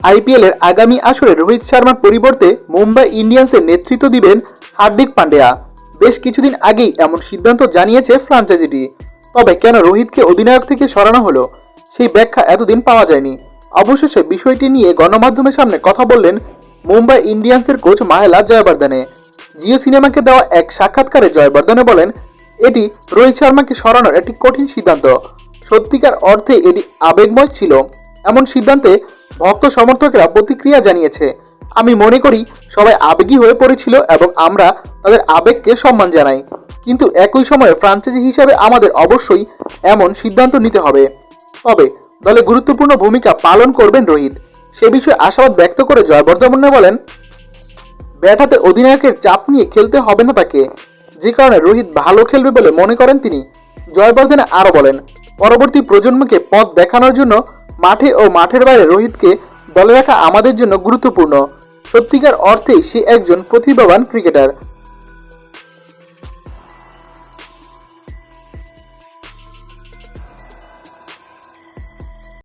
IPL এর আগামী আসরে রোহিত শর্মার পরিবর্তে মুম্বাই ইন্ডিয়ান্সের নেতৃত্ব দিবেন হার্দিক পান্ডিয়া। বেশ কিছুদিন আগেই এমন সিদ্ধান্ত জানিয়েছে ফ্রাঞ্চাইজিটি। তবে কেন রোহিতকে অধিনায়ক থেকে সরানো হলো, সেই ব্যাখ্যা এতদিন পাওয়া যায়নি। অবশেষে বিষয়টি নিয়ে গণমাধ্যমের সামনে কথা বললেন মুম্বাই ইন্ডিয়ান্সের কোচ মাহেলা জয়বর্ধনে। জিও সিনেমাকে দেওয়া এক সাক্ষাৎকারে জয়বর্ধনে বলেন, এটি রোহিত শর্মাকে সরানোর একটি কঠিন সিদ্ধান্ত। সত্যিকার অর্থে এটি আবেগময় ছিল। এমন সিদ্ধান্তে ভক্ত সমর্থকরা প্রতিক্রিয়া জানিয়েছে। আমি মনে করি সবাই আবেগী হয়ে পড়েছিল এবং আমরা তাদের আবেগকে সম্মান জানাই। কিন্তু একই সময়ে ফ্রাঞ্চাইজি হিসাবে আমাদের অবশ্যই এমন সিদ্ধান্ত নিতে হবে। তবে দলে গুরুত্বপূর্ণ ভূমিকা পালন করবেন রোহিত। সে বিষয়ে আশাবাদ ব্যক্ত করে জয়বর্ধনে বলেন ব্যাট হাতে অধিনায়কের চাপ নিয়ে খেলতে হবে না তাকে। যে কারণে রোহিত ভালো খেলবে বলে মনে করেন তিনি। জয়বর্ধনে আরও বলেন, পরবর্তী প্রজন্মকে পথ দেখানোর জন্য মাঠে ও মাঠের বাইরে রোহিতকে দলে রাখা আমাদের জন্য গুরুত্বপূর্ণ। সত্যিকার অর্থেই সে একজন প্রতিভাবান ক্রিকেটার